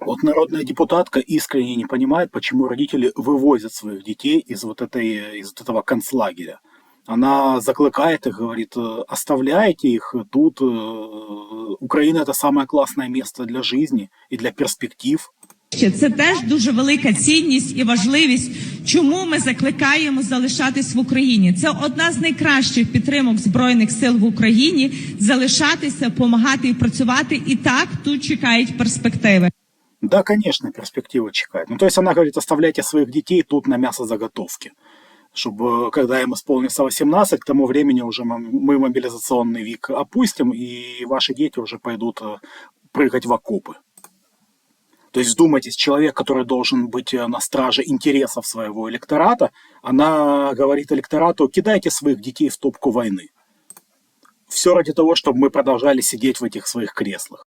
Вот народная депутатка искренне не понимает, почему родители вывозят своих детей из вот, этой, из вот этого концлагеря. Она закликает их, говорит, «Э, оставляйте их тут. э, Украина это самое классное место для жизни и для перспектив. Ще Це теж дуже велика цінність і важливість, чому ми закликаємо залишатись в Україні. Це одна з найкращих підтримок збройних сил в Україні залишатися, допомагати і працювати. І так тут чекають перспективи. Да, конечно, перспективы чекают. Ну, то есть она говорит, оставляйте своих детей тут на мясозаготовке. Чтобы, когда им исполнится 18, к тому времени уже мы мобилизационный вик опустим, и ваши дети уже пойдут э, прыгать в окопы. То есть вдумайтесь, человек, который должен быть э, на страже интересов своего электората, она говорит электорату, кидайте своих детей в топку войны. Все ради того, чтобы мы продолжали сидеть в этих своих креслах.